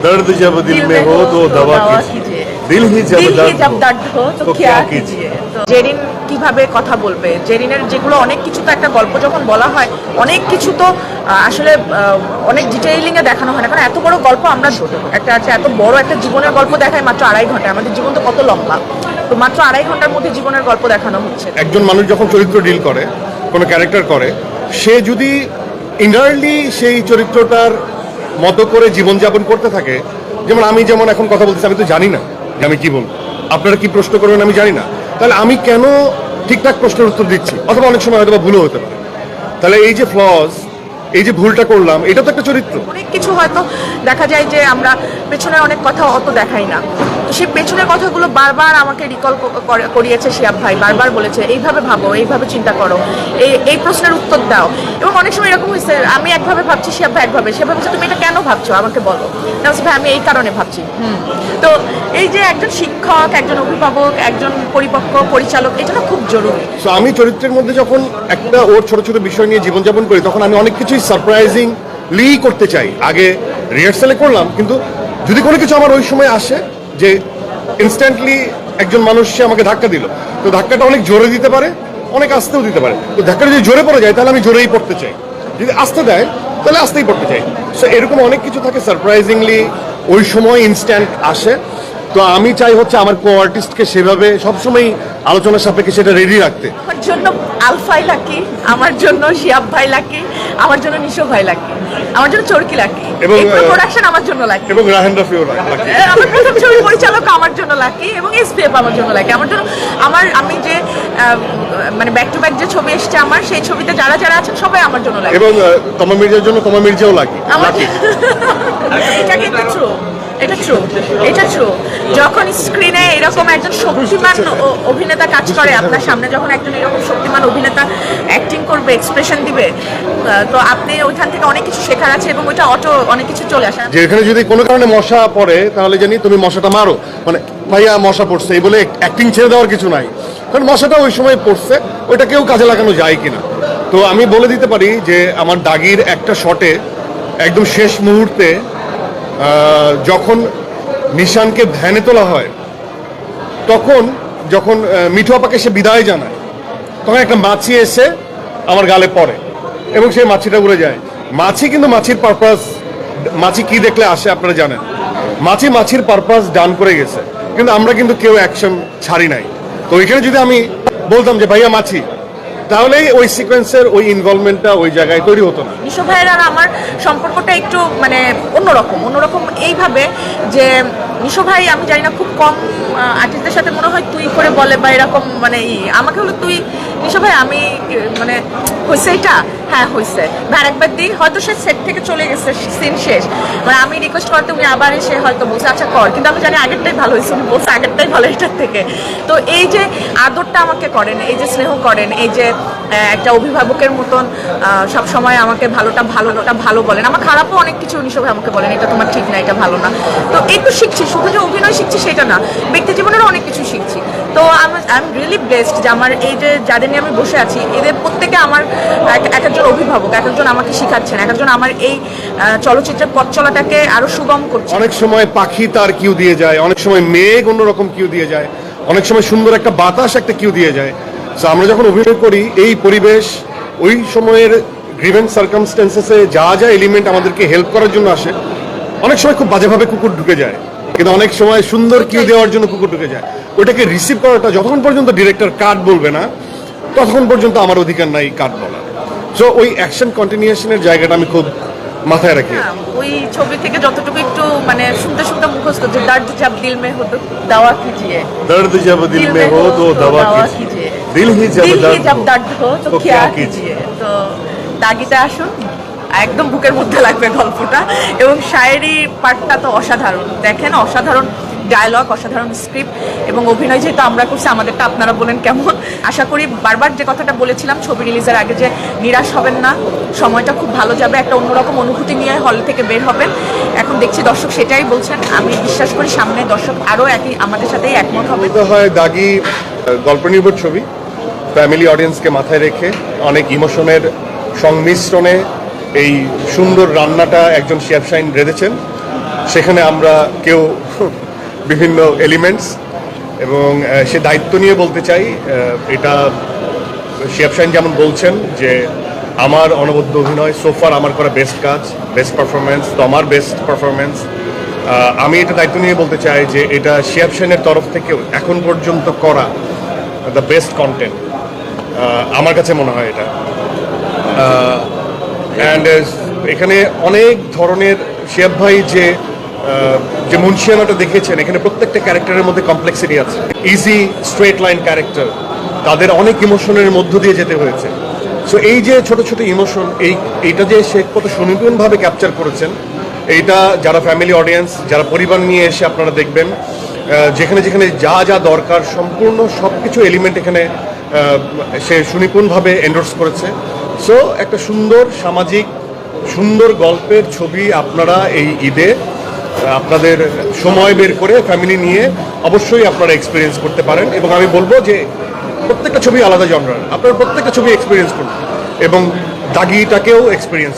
दर्द जब दिल में हो तो दवा कीजिए दिल ही जब দিল হি दर्द জব हो দর্দ হো তো তো কিয়া क्या কিজিয়ে তো জেরিন কিভাবে কথা বলবে জেরিনের যেগুলো অনেক কিছু তো একটা গল্প যখন বলা হয় অনেক কিছু তো আহ, আসলে আহ, অনেক ডিটেইলিং এ দেখানো হয় না কারণ এত বড় গল্প আমরা একটা আছে এত বড় একটা জীবনের গল্প দেখায় মাত্র আড়াই ঘন্টা আমাদের জীবন তো কত লম্বা তো মাত্র আড়াই ঘন্টার মধ্যে জীবনের গল্প দেখানো হচ্ছে একজন মানুষ যখন চরিত্র ডিল করে কোনো ক্যারেক্টার করে সে যদি ইনারলি সেই চরিত্রটার মতো করে জীবনযাপন করতে থাকে, যেমন আমি যেমন এখন কথা বলতেছি, আমি তো জানি না যে আমি কি বলব। আপনারা কি প্রশ্ন করবেন আমি জানি না। তাহলে আমি কেন ঠিকঠাক প্রশ্নের উত্তর দিচ্ছি? অথবা অনেক সময় হয়তো ভুলও হতে পারে। তাহলে এই যে ফ্লজ এই যে ভুলটা করলাম, এটা তো একটা চরিত্র। অনেক কিছু হয়তো দেখা যায় যে আমরা পেছনে অনেক কথা অত দেখাই না। সেই পেছনের কথাগুলো বারবার আমাকে রিকল করিয়েছে শিয়াব ভাই, বারবার বলেছে, এইভাবে ভাবো, এইভাবে চিন্তা করো। এই এই প্রশ্নের উত্তর দাও। এবং অনেক সময় এরকম হয়েছে, আমি একভাবে ভাবছি, শিয়াব ভাই একভাবে ভাই বলছে তুমি এটা কেন ভাবছ? আমাকে বলো। না ভাই, আমি এই কারণে ভাবছি। তো এই যে একজন শিক্ষক, একজন অভিভাবক, একজন পরিপক্ক, পরিচালক, এটা খুব জরুরি। সো আমি চরিত্রের মধ্যে যখন একটা ওর ছোট ছোট বিষয় নিয়ে জীবনযাপন করি, তখন আমি অনেক কিছুই সারপ্রাইজিং লি করতে চাই। আগে রিহার্সালে করলাম, কিন্তু যদি কোনো কিছু আমার ওই সময় আসে যে ইনস্ট্যান্টলি একজন মানুষ সে আমাকে ধাক্কা দিল। তো ধাক্কাটা অনেক জোরে দিতে পারে, অনেক আস্তেও দিতে পারে। তো ধাক্কাটা যদি জোরে পড়ে যায়, তাহলে আমি জোরেই পড়তে চাই। যদি আস্তে দেয়, তাহলে আস্তেই পড়তে চাই। সো এরকম অনেক কিছু থাকে সারপ্রাইজিংলি ওই সময় ইনস্ট্যান্ট আসে। তো আমি চাই হচ্ছে আমার কো আর্টিস্টকে সেভাবে সবসময় আলোচনার সাপেক্ষে সেটা রেডি রাখতে। আমার জন্য আলফাই লাকি আমার জন্য শিয়াব ভাই লাকি আমার জন্য নিশো ভাই লাকি আমার জন্য চরকি লাকি। এবং, প্রোডাকশন আমার জন্য লাকি। এবং রাহেন রাফিও লাগে আমার প্রথম ছবি পরিচালক আমার জন্য লাকি এবং এসপিএফ আমার জন্য লাকি। আমার জন্য আমার আমি যে মানে ব্যাক টু ব্যাক যে ছবি এসছে আমার সেই ছবিতে যারা যারা আছেন সবাই আমার জন্য লাগে এবং তমা মির্জার জন্য তমা মির্জাও লাগে লাকি। এটা কিন্তু ট্রু এটা ট্রু এটা ট্রু যখন স্ক্রিনে এরকম একজন শক্তিমান অ- অভিনেতা কাজ করে আপনার সামনে যখন একজন এরকম শক্তিমান অভিনেতা অ্যাক্টিং করবে এক্সপ্রেশন দিবে তো আপনি ওইখান থেকে অনেক কিছু শেখার আছে এবং ওইটা অটো অনেক কিছু চলে আসে। যেখানে যদি কোনো কারণে মশা পড়ে, তাহলে জানি তুমি মশাটা মারো। মানে ভাইয়া মশা পড়ছে এই বলে অ্যাক্টিং ছেড়ে দেওয়ার কিছু নাই। কারণ মশাটা ওই সময় পড়ছে ওইটা কেউ কাজে লাগানো যায় কিনা। তো আমি বলে দিতে পারি যে আমার দাগির একটা শটে একদম শেষ মুহূর্তে যখন নিশানকে ধ্যানে তোলা হয়, তখন যখন মিঠু আপাকে সে বিদায় জানায়, তখন একটা মাছি এসে আমার গালে পড়ে এবং সেই মাছিটা উড়ে যায়। মাছি কিন্তু মাছির পারপাস মাছি কি দেখলে আসে আপনারা জানেন। মাছি মাছির পারপাস ডান করে গেছে, কিন্তু আমরা কিন্তু কেউ অ্যাকশন ছাড়ি নাই। তো ওইখানে যদি আমি বলতাম যে, ভাইয়া মাছি তাহলেই ওই সিকোয়েন্সের ওই ইনভলভমেন্টটা ওই জায়গায় তৈরি হতো না। নিশো ভাইয়ের আর আমার সম্পর্কটা একটু মানে অন্যরকম অন্যরকম এইভাবে যে নিশো ভাই, আমি জানি না, খুব কম আর্টিস্টদের সাথে মনে হয় তুই করে বলে বা এরকম মানে ই, আমাকে হলো তুই, নিশো ভাই, আমি মানে হয়েছে এটা? হ্যাঁ হয়েছে ভাই একবার দিই, হয়তো সে সেট থেকে চলে গেছে সিন শেষ। মানে আমি রিকোয়েস্ট করতে উনি আবার এসে হয়তো বলছে আচ্ছা কর। কিন্তু আমি জানি আগেরটাই ভালো হয়েছে, উনি বলছে আগেরটাই ভালো এটার থেকে। তো এই যে আদরটা আমাকে করেন, এই যে স্নেহ করেন, এই যে একটা অভিভাবকের মতন সব সময় আমাকে ভালোটা ভালোটা ভালো বলেন। আমার খারাপও অনেক কিছু উনি সবাই আমাকে বলেন, এটা তোমার ঠিক না, এটা ভালো না। তো এই তো শিখছি শুধু যে অভিনয় শিখছি সেটা না। ব্যক্তি জীবনেরও অনেক কিছু শিখছি। তো আই এম রিয়েলি ব্লেসড যে আমার এই যে যাদের নিয়ে আমি বসে আছি, এদের প্রত্যেকে আমার এক- এক একজন অভিভাবক, এক একজন আমাকে শিখাচ্ছেন, এক একজন আমার এই চলচ্চিত্রের পথ চলাটাকে আরও সুগম করছে। অনেক সময় পাখি তার কিউ দিয়ে যায়, অনেক সময় মেঘ অন্যরকম কিউ দিয়ে যায়, অনেক সময় সুন্দর একটা বাতাস একটা কিউ দিয়ে যায়। তো আমরা যখন অভিনয় করি, এই পরিবেশ, ওই সময়ের গ্রিভেন্ট সার্কামস্টেন্সেসে যা যা এলিমেন্ট আমাদেরকে হেল্প করার জন্য আসে, অনেক সময় খুব বাজেভাবে কুকুর ঢুকে যায়। কিন্তু অনেক সময় সুন্দর কিউ দেওয়ার জন্য কুকুর ঢুকে যায়। ওটাকে রিসিভ করাটা যতক্ষণ পর্যন্ত ডিরেক্টর কার্ড বলবে না ততক্ষণ পর্যন্ত আমার অধিকার নাই কার্ড বলার। সো ওই অ্যাকশন কন্টিনিউশনের জায়গাটা আমি খুব মাথায় রাখি। হ্যাঁ, ওই ছবি থেকে যতটুকু একটু মানে শুনতে শুনতে মুখস্থ যে দর্দ জব দিল মে হো তো দাওয়া কিজিয়ে দর্দ জব দিল মে হো তো দাওয়া কিজিয়ে দিল হি জব দর্দ হো তো কিয়া কিজিয়ে তো দাগিতে আসুন। একদম বুকের মধ্যে লাগবে গল্পটা। এবং শায়েরি পার্টটা তো অসাধারণ। দেখেন, অসাধারণ ডায়লগ অসাধারণ স্ক্রিপ্ট এবং অভিনয় যেহেতু আমরা করছি, আমাদেরটা আপনারা বলেন কেমন? আশা করি বারবার যে কথাটা বলেছিলাম, ছবি রিলিজের আগে যে নিরাশ হবেন না, সময়টা খুব ভালো যাবে, একটা অন্যরকম অনুভূতি নিয়ে হল থেকে বের হবেন। এখন দেখছি দর্শক সেটাই বলছেন। আমি বিশ্বাস করি সামনে দর্শক আরও একই, আমাদের সাথেই একমত হবে। হয় দাগি গল্প নির্ভর ছবি। ফ্যামিলি অডিয়েন্সকে মাথায় রেখে অনেক ইমোশনের সংমিশ্রণে এই সুন্দর রান্নাটা একজন শেফ রেঁধেছেন। সেখানে আমরা কেউ বিভিন্ন এলিমেন্টস এবং সে দায়িত্ব নিয়ে বলতে চাই এটা শাহিন যেমন বলছেন যে, আমার অনবদ্য অভিনয় সোফার আমার করা বেস্ট কাজ বেস্ট পারফরমেন্স তো আমার বেস্ট পারফরমেন্স আমি এটা দায়িত্ব নিয়ে বলতে চাই যে, এটা শিয়াব শাহিনের তরফ থেকেও এখন পর্যন্ত করা দ্য বেস্ট কন্টেন্ট আমার কাছে মনে হয় এটা। অ্যান্ড এখানে অনেক ধরনের শিয়াব ভাই যে যে মুন্সিয়ানাটা দেখেছেন, এখানে প্রত্যেকটা ক্যারেক্টারের মধ্যে কমপ্লেক্সিটি আছে। ইজি স্ট্রেট লাইন ক্যারেক্টার তাদের অনেক ইমোশনের মধ্য দিয়ে যেতে হয়েছে। সো এই যে ছোট ছোট ইমোশন এই, এইটা যে সে কত সুনিপুণভাবে ক্যাপচার করেছেন, এইটা যারা ফ্যামিলি অডিয়েন্স যারা পরিবার নিয়ে এসে আপনারা দেখবেন যেখানে যেখানে যা যা দরকার, সম্পূর্ণ সব কিছু এলিমেন্ট এখানে সে সুনিপুণভাবে এন্ডোর্স করেছে। সো, একটা সুন্দর সামাজিক, সুন্দর গল্পের ছবি আপনারা এই ঈদে আপনাদের সময় বের করে ফ্যামিলি নিয়ে অবশ্যই আপনারা এক্সপিরিয়েন্স করতে পারেন। এবং আমি বলব যে, প্রত্যেকটা ছবি আলাদা জনরার আপনারা প্রত্যেকটা ছবি এক্সপিরিয়েন্স করুন। এবং দাগিটাকেও এক্সপিরিয়েন্স